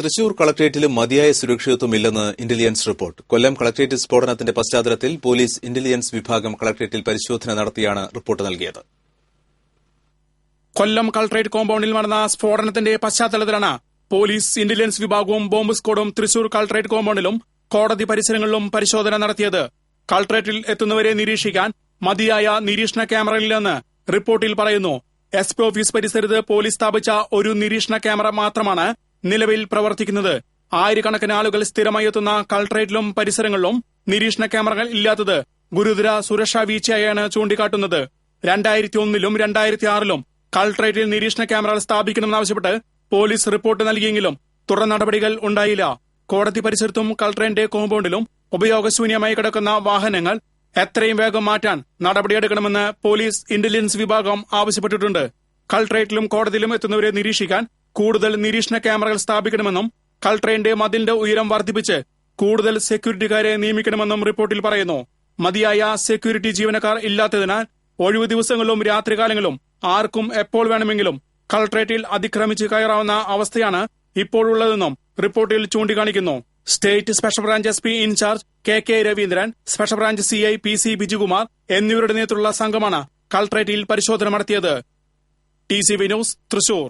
തൃശൂർ കളക്ട്രേറ്റിലും മതിയായ സുരക്ഷിതത്വമില്ലെന്ന് ഇന്റലിജൻസ് റിപ്പോർട്ട്. കൊല്ലം കളക്ട്രേറ്റ് സ്ഫോടനത്തിന്റെ പശ്ചാത്തലത്തിൽ പോലീസ് ഇന്റലിജൻസ് വിഭാഗം കളക്ട്രേറ്റിൽ പരിശോധന നടത്തിയാണ് റിപ്പോർട്ട് നൽകിയത്. കൊല്ലം കളക്ട്രേറ്റ് കോമ്പൌണ്ടിൽ നടന്ന സ്ഫോടനത്തിന്റെ പശ്ചാത്തലത്തിലാണ് പോലീസ് ഇന്റലിജൻസ് വിഭാഗവും ബോംബ് സ്ക്വാഡും തൃശൂർ കളക്ട്രേറ്റ് കോമ്പൌണ്ടിലും കോടതി പരിസരങ്ങളിലും പരിശോധന നടത്തിയത്. കളക്ട്രേറ്റിൽ എത്തുന്നവരെ നിരീക്ഷിക്കാൻ മതിയായ നിരീക്ഷണ ക്യാമറയില്ലെന്ന് റിപ്പോർട്ടിൽ പറയുന്നു. എസ് പി ഓഫീസ് പരിസരത്ത് പോലീസ് സ്ഥാപിച്ച ഒരു നിരീക്ഷണ ക്യാമറ മാത്രമാണ് നിലവിൽ പ്രവർത്തിക്കുന്നത് ആയിരക്കണക്കിന് ആളുകൾ സ്ഥിരമായി എത്തുന്ന കളക്ടറേറ്റിലും പരിസരങ്ങളിലും നിരീക്ഷണ ക്യാമറകൾ ഇല്ലാത്തത് ഗുരുതര സുരക്ഷാ വീഴ്ചയായാണ് ചൂണ്ടിക്കാട്ടുന്നത്. രണ്ടായിരത്തി ഒന്നിലും രണ്ടായിരത്തി ആറിലും കളക്ടറേറ്റിൽ നിരീക്ഷണ ക്യാമറകൾ സ്ഥാപിക്കണമെന്നാവശ്യപ്പെട്ട് പോലീസ് റിപ്പോർട്ട് നൽകിയെങ്കിലും തുടർ നടപടികൾ ഉണ്ടായില്ല. കോടതി പരിസരത്തും കളക്ടറേറ്റിന്റെ കോമ്പൗണ്ടിലും ഉപയോഗശൂന്യമായി കിടക്കുന്ന വാഹനങ്ങൾ എത്രയും വേഗം മാറ്റാൻ നടപടിയെടുക്കണമെന്ന് പോലീസ് ഇന്റലിജൻസ് വിഭാഗം ആവശ്യപ്പെട്ടിട്ടുണ്ട്. കളക്ടറേറ്റിലും കോടതിയിലും എത്തുന്നവരെ നിരീക്ഷിക്കാൻ കൂടുതൽ നിരീക്ഷണ ക്യാമറകൾ സ്ഥാപിക്കണമെന്നും കൾട്രെയിന്റെ മതിലിന്റെ ഉയരം വർദ്ധിപ്പിച്ച് കൂടുതൽ സെക്യൂരിറ്റിക്കാരെ നിയമിക്കണമെന്നും റിപ്പോർട്ടിൽ പറയുന്നു. മതിയായ സെക്യൂരിറ്റി ജീവനക്കാർ ഇല്ലാത്തതിനാൽ ഒഴിവു ദിവസങ്ങളിലും രാത്രികാലങ്ങളിലും ആർക്കും എപ്പോൾ വേണമെങ്കിലും കൾട്രേറ്റിൽ അതിക്രമിച്ച് കയറാവുന്ന അവസ്ഥയാണ് ഇപ്പോഴുള്ളതെന്നും റിപ്പോർട്ടിൽ ചൂണ്ടിക്കാണിക്കുന്നു. State special branch S P incharge K K Raveendran special branch C I P C Bijukumar എന്നിവരുടെ നേതൃത്വത്തിലുള്ള സംഘമാണ് കൾട്രേറ്റിൽ പരിശോധന നടത്തിയത്. T C V news Thrissur.